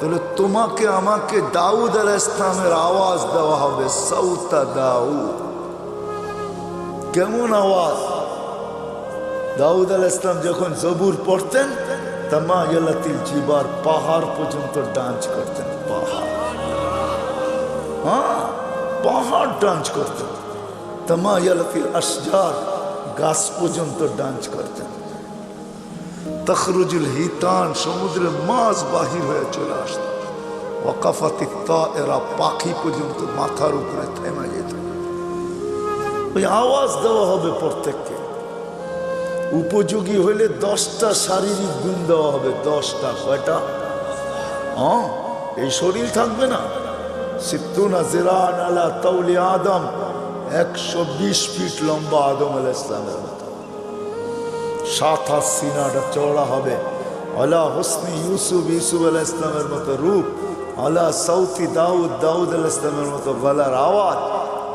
তাহলে তোমাকে আমাকে দাউদ আল ইসলামের আওয়াজ দেওয়া হবে সৌতা দাউদ। কেমন আওয়াজ? দাউদ আল ইসলাম যখন জবুর পড়তেন তামা ইয়ালাতিল জিবার পাহাড় পর্যন্ত ডান্স করতেন, পাহাড়। হ্যাঁ পাহাড় ডান্স করতেন। তামা ইয়ালাতিল আসজার গাছ পর্যন্ত ডান্স করতেন। তখরুজুল হিতান সমুদ্রের মাছ বাহির হয়ে চলে আসত। ওয়াকাফাতি তা এরা পাখি পর্যন্ত মাথার উপরে থেমে যেত। ওই আওয়াজ দেওয়া হবে প্রত্যেককে। উপযোগী হইলে দশটা শারীরিক গুণ দেওয়া হবে। দশটা কয়টা? হ্যাঁ এই শরীর থাকবে না। সিত্তুনা জিরান আলা তৌলি আদম। একশো বিশ ফিট লম্বা আদম আল ইসলামের মতো। সাত হাত সিনাটা চওড়া হবে। আলা হোসনি ইউসুফ ইউসুফ আল ইসলামের মতো রূপ। আলা সৌতি দাউদ দাউদ আল ইসলামের মতো গলার আওয়াজ।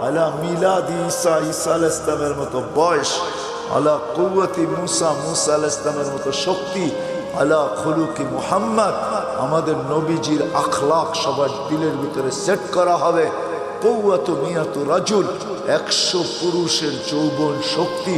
আলা মিলাদ ঈসা ঈসা আল ইসলামের মতো বয়স। আলা কুয়াতি মুসা মুসা আল ইসলামের মতো শক্তি। আলা খুলুকি মুহাম্মদ, আমাদের নবীজির আখলাখ সবার দিলের ভিতরে সেট করা হবে। কৌয়াত মিয়াত রাজুল, একশো পুরুষের যৌবন শক্তি।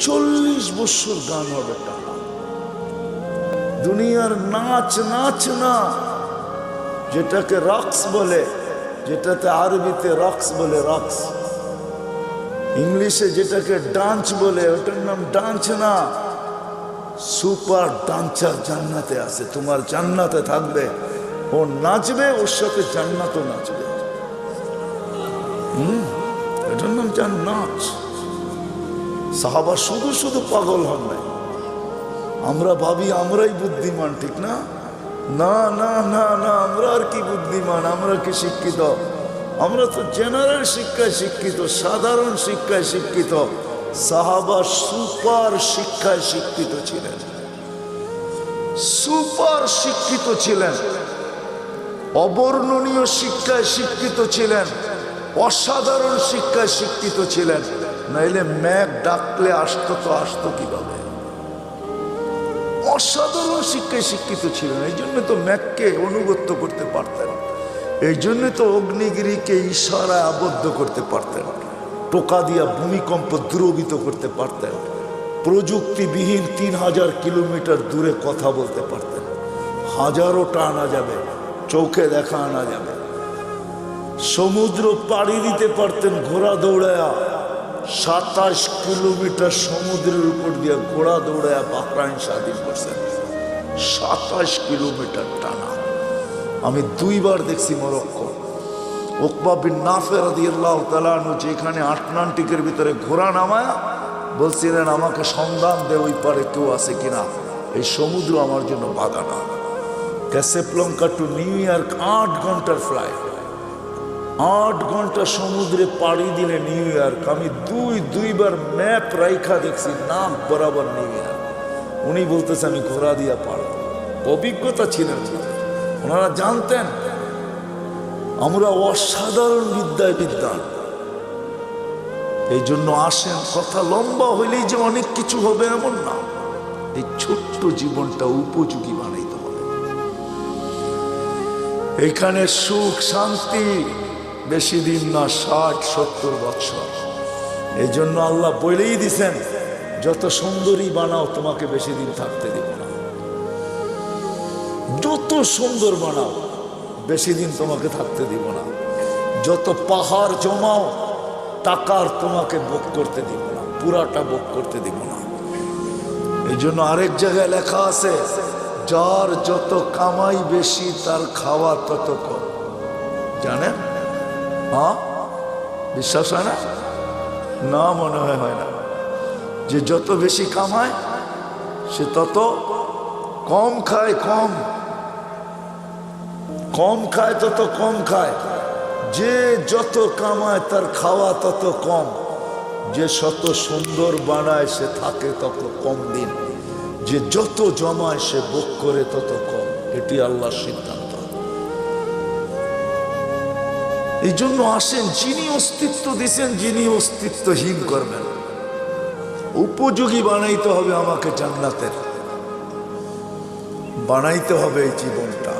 চল্লিশ বছর গান হবে টানা দুনিয়ার নাচ নাচ না যেটাকে রক্স বলে, যেটাতে আরবিতে রক্স বলে রক্স। ইংলিশে যেটাকে ডান্স বলে, ওটার নাম ডান্স না। সুপার ডান্সার জান্নাতে আছে, তোমার জান্নাতে থাকবে। ও নাচবে, ওর সাথে জান্নাতও নাচবে। হুম, এটার নাম নাচ সাহাবা শুধু শুধু পাগল হন নাই। আমরা ভাবি আমরাই বুদ্ধিমান, ঠিক না? না না না না, আমরা আর কি বুদ্ধিমান? আমরা কি শিক্ষিত? আমরা তো জেনারেল শিক্ষায় শিক্ষিত, সাধারণ শিক্ষায় শিক্ষিত। সাহাবা সুপার শিক্ষায় শিক্ষিত ছিলেন। সুপার শিক্ষিত ছিলেন। অবর্ণনীয় শিক্ষায় শিক্ষিত ছিলেন। অসাধারণ শিক্ষায় শিক্ষিত ছিলেন। নাইলে ম্যাক ডাকলে আসতো তো আসতো কীভাবে? অসাধারণ শিক্ষায় শিক্ষিত ছিলেন, এই জন্য তো ম্যাককে অনুগত্য করতে পারতেন। এই জন্য তো অগ্নিগিরিকে ইশারায় আবদ্ধ করতে পারতেন। টোকা দিয়া ভূমিকম্প দ্রবিত করতে পারতেন। প্রযুক্তিবিহীন তিন হাজার কিলোমিটার দূরে কথা বলতে পারতেন। হাজারোটা আনা যাবে, চোখে দেখা আনা যাবে। সমুদ্র পাড়ি দিতে পারতেন ঘোড়া দৌড়ায়া। সাতাশ কিলোমিটার সমুদ্রের উপর দিয়ে ঘোড়া দৌড়ায় বাহরাইন স্বাধীন করছেন সাতাশ কিলোমিটার টানা। আমি দুইবার দেখছি মরক্কো। ওকবা বিন নাফের আল্লাহ তালানু যেখানে আটলান্টিকের ভিতরে ঘোড়া নামায় বলছিলেন, আমাকে সন্ধান দে ওই পারে কেউ আছে কিনা। এই সমুদ্র আমার জন্য বাধা না ক্যাসেপ্লঙ্কা টু নিউ ইয়র্ক আট ঘণ্টার ফ্লাইট। আট ঘণ্টা সমুদ্রে পাড়ি দিলে নিউ ইয়র্ক। আমি দুই, দুইবার ম্যাপ রাইখা দেখছি, নাম বরাবর নিউ ইয়র্ক। উনি বলতেছে, আমি ঘোরা দিয়া পারব অভিজ্ঞতা ছিলেন ওনারা জানতেন, আমরা অসাধারণ বিদ্যায় বিদ্যান এই জন্য আসেন, কথা লম্বা হইলেই যে অনেক কিছু হবে এমন না। এই ছোট্ট জীবনটা উপযোগী বানাইতে হবে। এখানে সুখ, শান্তি বেশি দিন না, ষাট, সত্তর বছর। এই জন্য আল্লাহ বলেই দিছেন, যত সুন্দরী বানাও, তোমাকে বেশি দিন থাকতে দিব না। যত সুন্দর বানাও, বেশি দিন তোমাকে থাকতে দিব না। যত পাহাড় জমাও, টাকার তোমাকে ভোগ করতে দিব না, পুরাটা ভোগ করতে দিব না। এই জন্য আরেক জায়গায় লেখা আছে, যার যত কামাই বেশি, তার খাওয়া তত কম। জানেন? হ্যাঁ? বিশ্বাস হয় না? না মনে হয় হয় না। যে যত বেশি কামায়, সে তত কম খায়, কম। কম খায়, তত কম খায়। যে যত কামায়, তার খাওয়া তত কম। যে শত সুন্দর বানায়, সে থাকে তত কম দিন। যে যত জমায়, সে ভোগ করে তত কম। এটি আল্লাহর সিদ্ধান্ত। এই জন্য আসেন, যিনি অস্তিত্ব দিছেন, যিনি অস্তিত্বহীন করবেন। উপযোগী বানাইতে হবে আমাকে জান্নাতের। বানাইতে হবে এই জীবনটা।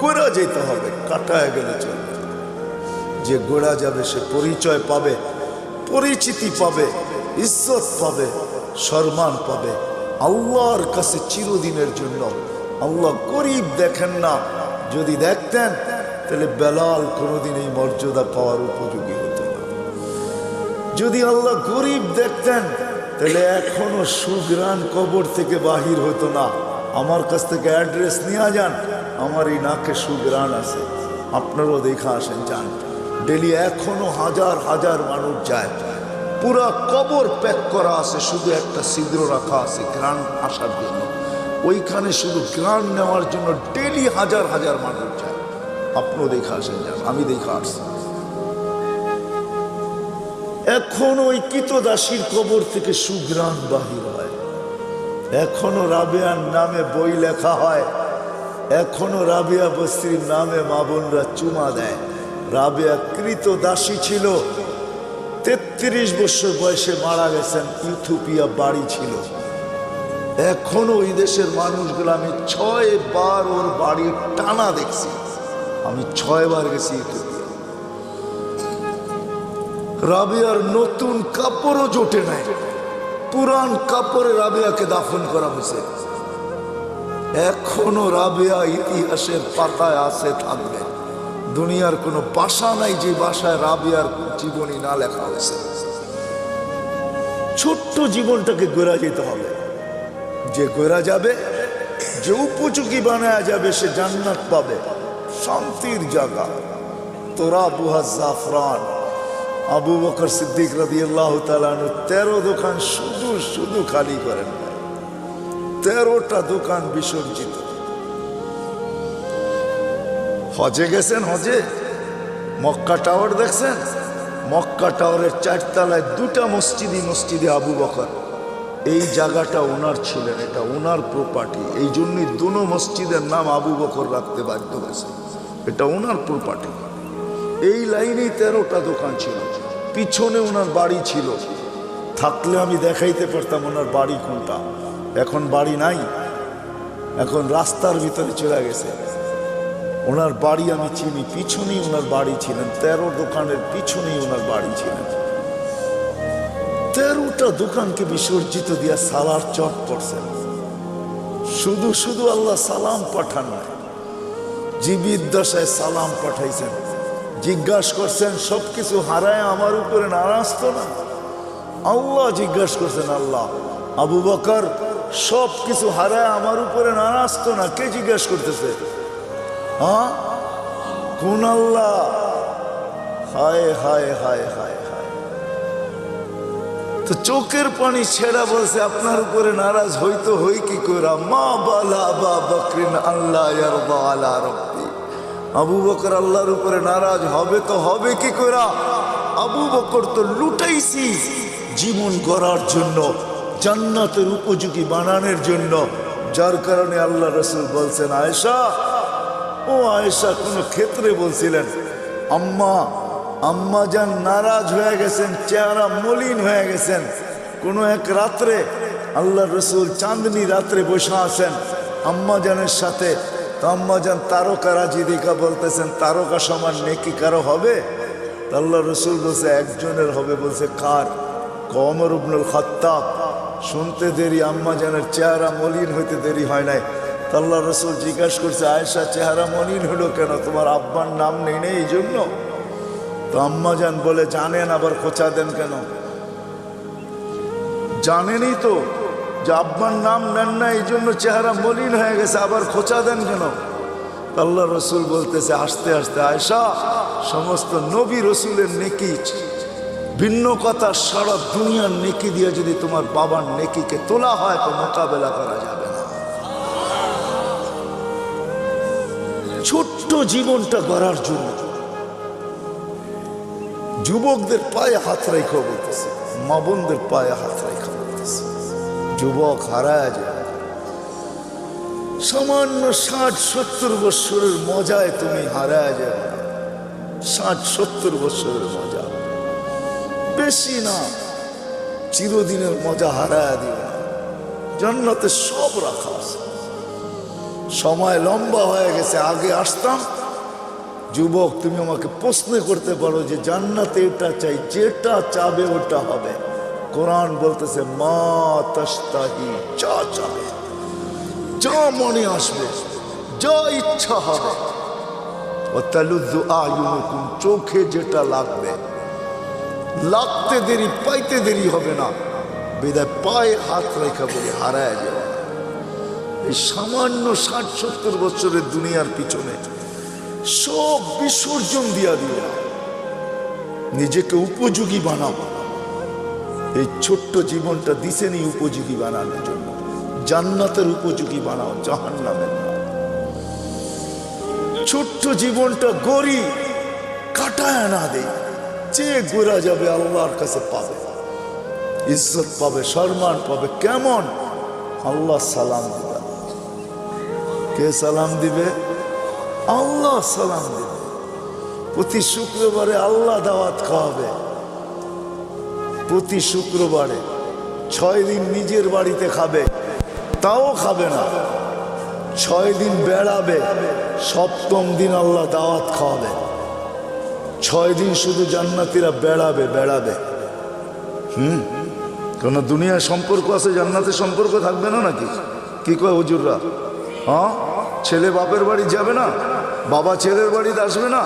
গোড়া যেতে হবে, কাটায় গেলে চলবে। যে গোড়া যাবে, সে পরিচয় পাবে, পরিচিতি পাবে, ইজ্জত পাবে, সম্মান পাবে। আল্লাহর কাছে চিরদিনের জন্য। আল্লাহ গরিব দেখেন না, যদি দেখতেন তাহলে বেলাল কোনোদিন এই মর্যাদা পাওয়ার উপযোগী হতো না। যদি আল্লাহ গরিব দেখতেন, তাহলে এখনও সুগ্রান কবর থেকে বাহির হতো না। আমার কাছ থেকে অ্যাড্রেস নিয়ে যান, আমার এই নাকে সুগ্রান আছে। আপনারাও দেখা আসেন, যান। ডেলি এখনও হাজার হাজার মানুষ যায়। পুরা কবর প্যাক করা আছে, শুধু একটা ছিদ্র রাখা আছে গ্রান আসার জন্য। ওইখানে শুধু গ্রান নেওয়ার জন্য ডেলি হাজার হাজার মানুষ যায়। আপনিও দেখা আসেন যান, আমি দেখা আসছি। এখন ওই কিতদাসীর কবর থেকে সুগ্রাণ বাহির হয়। এখনও রাবেয়ার নামে বই লেখা হয়। এখনও রাবিয়া বস্তির নামে মা বোনরা চুমা দেয়। রাবেয়া কৃত দাসী ছিল। তেত্রিশ বছর বয়সে মারা গেছেন ইথোপিয়া বাড়ি ছিল। এখনও ওই দেশের মানুষগুলো আমি ছয় বার ওর বাড়ির টানা দেখছি। আমি ছয় বার গেছি রাবিয়ার নতুন কাপড়ও জোটে নাই। পুরান কাপড়ে রাবিয়াকে দাফন করা হয়েছে। এখনও রাবিয়া ইতিহাসের পাতায় আছে, থাকবে। দুনিয়ার কোনো বাসা নাই যে বাসায় রাবিয়ার জীবনী না লেখা হয়েছে। ছোট্ট জীবনটাকে গোড়া যেতে হবে। যে গোড়া যাবে, যে উপযোগী বানায়া যাবে, সে জান্নাত পাবে। শান্তির জায়গা। তোরা বুহা জাফরান। আবু বকর সিদ্দিক রাদি আল্লাহ তেরো দোকান শুধু শুধু খালি করেন তেরোটা দোকান বিসর্জিত। হজে গেছেন হজে? মক্কা টাওয়ার দেখছেন? মক্কা টাওয়ারের চারতলায় দুটা মসজিদই মসজিদে আবু বকর। এই জায়গাটা ওনার ছিলেন, এটা ওনার প্রপার্টি এই জন্যই দুনো মসজিদের নাম আবু বকর রাখতে বাধ্য হয়েছে। এটা ওনার প্রপার্টি এই লাইনেই তেরোটা দোকান ছিল। পিছনে ওনার বাড়ি ছিল। থাকলে আমি দেখাইতে পারতাম ওনার বাড়ি কোনটা। এখন বাড়ি নাই। এখন রাস্তার ভিতরে চলে গেছে। ওনার বাড়ি আমি চিনি। পিছনেই ওনার বাড়ি ছিলেন। তেরো দোকানের পিছনেই ওনার বাড়ি ছিলেন। তেরোটা দোকানকে বিসর্জিত দিয়া সালার চট করছেন শুধু শুধু আল্লাহ সালাম পাঠান জীবিত দশায় সালাম পাঠাইছেন। জিজ্ঞাসা করছেন, সবকিছু হারায় আমার উপরে নারাজ তো না? আল্লাহ জিজ্ঞাসা করছেন, আল্লাহ, আবু বকর সব কিছু হারায় আমার উপরে নারাজ তো না? কে জিজ্ঞাসা করতেছে? হ্যাঁ? কোন আল্লাহ? হায় হায় হায় হায় হায়। তো চোখের পানি ছেড়া বলছে, আপনার উপরে নারাজ হইতো হই কি করা? মা বালা বা বকরিন আল্লাহ আলা রব্বি আবু বকর আল্লাহর উপরে নারাজ, হবে তো হবে কি করা আবু বকর তো লুটাইছি জীবন গড়ার জন্য, জান্নাতের উপযোগী বানানোর জন্য। যার কারণে আল্লাহ রসুল বলছেন, আয়েশা, ও আয়েশা, কোনো ক্ষেত্রে বলছিলেন, আম্মা আম্মা যান নারাজ হয়ে গেছেন, চেহারা মলিন হয়ে গেছেন। কোনো এক রাত্রে আল্লাহ রসুল চাঁদনি রাত্রে বসে আছেন, আম্মা জানের সাথে তো আম্মা যান তারকা রাজি দেখা বলতেছেন, তারকা সমান নেকি কারও হবে? তো আল্লাহ রসুল বলছে, একজনের হবে বলছে কার? কমর উবনুল খত্তাব। শুনতে দেরি, আম্মা জানের চেহারা মলিন হইতে দেরি হয় নাই। তাল্লা রসুল জিজ্ঞাসা করছে, আয়েশা, চেহারা মলিন হলো কেন? তোমার আব্বার নাম নেই নেই এই জন্য? তো আম্মা যান বলে, জানেন, আবার খোঁচা দেন কেন? জানেনই তো। যে আব্বার নাম নেন না, এই জন্য চেহারা মলিন হয়ে গেছে, আবার খোঁচা দেন কেন? আল্লাহ রসুল বলতেছে, আস্তে আস্তে আয়সা সমস্ত নবী রসুলের নেকি, ভিন্ন কথা সারা দুনিয়ার নেকি দিয়ে যদি তোমার বাবার নেকিকে তোলা হয়, তো মোকাবেলা করা যাবে না। ছোট্ট জীবনটা গড়ার জন্য যুবকদের পায়ে হাত রেখা বলতেছে, মা বোনদের পায়ে হাত রেখা। যুবক হারায় যায়। সামান্য ষাট সত্তর বৎসরের মজায় তুমি হারায় যাবে। ষাট সত্তর বৎসরের মজা। বেশি না, চিরদিনের মজা হারায় না। জান্নাতে সব রাখা সময় লম্বা হয়ে গেছে, আগে আসতাম। যুবক, তুমি আমাকে প্রশ্ন করতে পারো যে জান্নাতে এটা চাই, যেটা চাবে ওটা হবে। কোরআন বলতেছে, মা তাস্তাহি যা চাবে যা মনে আসবে, যা ইচ্ছা হবে। ও চোখে যেটা লাগবে, লাগতে দেরি, পাইতে দেরি হবে না। বেদায় পায়ে হাত রেখা বলে হারায় যাওয়া এই সামান্য ষাট সত্তর বছরের দুনিয়ার পিছনে সব বিসর্জন দিয়া না নিজেকে উপযোগী বানাও এই ছোট্ট জীবনটা দিছেনি উপযোগী বানানোর জন্য। জান্নাতের উপযোগী বানাও জাহান নামের ছোট্ট জীবনটা গড়ি কাটায় না দেই যে গোরা যাবে আল্লাহর কাছে পাবে। ইজ্জত পাবে, সম্মান পাবে, কেমন? আল্লাহ সালাম দিবে। কে সালাম দিবে? আল্লাহ সালাম দিবে। প্রতি শুক্রবারে আল্লাহ দাওয়াত খাওয়াবে। প্রতি শুক্রবারে ছয় দিন নিজের বাড়িতে খাবে, তাও খাবে না। ছয় দিন বেড়াবে, সপ্তম দিন আল্লাহ দাওয়াত খাওয়াবে। ছয় দিন শুধু জান্নাতিরা বেড়াবে বেড়াবে। হুম? কেন দুনিয়ার সম্পর্ক আছে, জান্নাতের সম্পর্ক থাকবে না নাকি? কি কয় হুজুররা? হ্যাঁ? ছেলে বাপের বাড়ি যাবে না? বাবা ছেলের বাড়িতে আসবে না?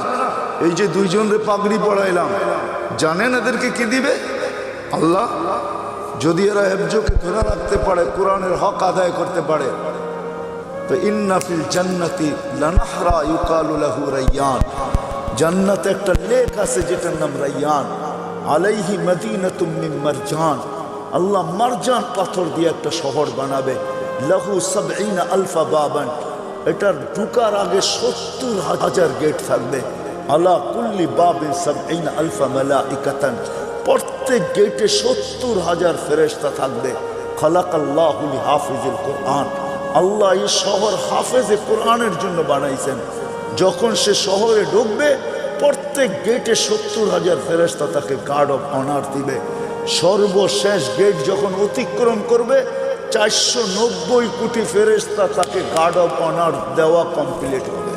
এই যে দুইজনরে পাগড়ি পড়াইলাম জানেন এদেরকে কি দিবে? আল্লাহ, যদি এরা হেফজোকে ধরে রাখতে পারে, কোরআনের হক আদায় করতে পারে, তো ইন্নাফিল জান্নাতি লানাহরা ইউকালু লাহু রাইয়ান। জান্নাতে একটা লেক আছে যেটার নাম রাইয়ান। আলাইহি মদিনাতুম মিন মারজান। আল্লাহ মারজান পাথর দিয়ে একটা শহর বানাবে। লাহু সাবঈনা আলফা বাবান। এটার ঢুকার আগে সত্তর হাজার গেট থাকবে। আলা কুল্লি বাবিন সাবঈনা আলফা মালাইকাতান। গেটে সত্তর হাজার ফেরেশতা থাকবে। খালাকাল্লাহুল হাফিজুল কোরআন। আল্লাহ এই শহর হাফেজে কোরআনের জন্য বানাইছেন। যখন সে শহরে ঢুকবে, প্রত্যেক গেটে সত্তর হাজার ফেরেস্তা তাকে গার্ড অফ অনার দিবে। সর্বশেষ গেট যখন অতিক্রম করবে, চারশো নব্বই কোটি ফেরেস্তা তাকে গার্ড অফ অনার দেওয়া কমপ্লিট হবে।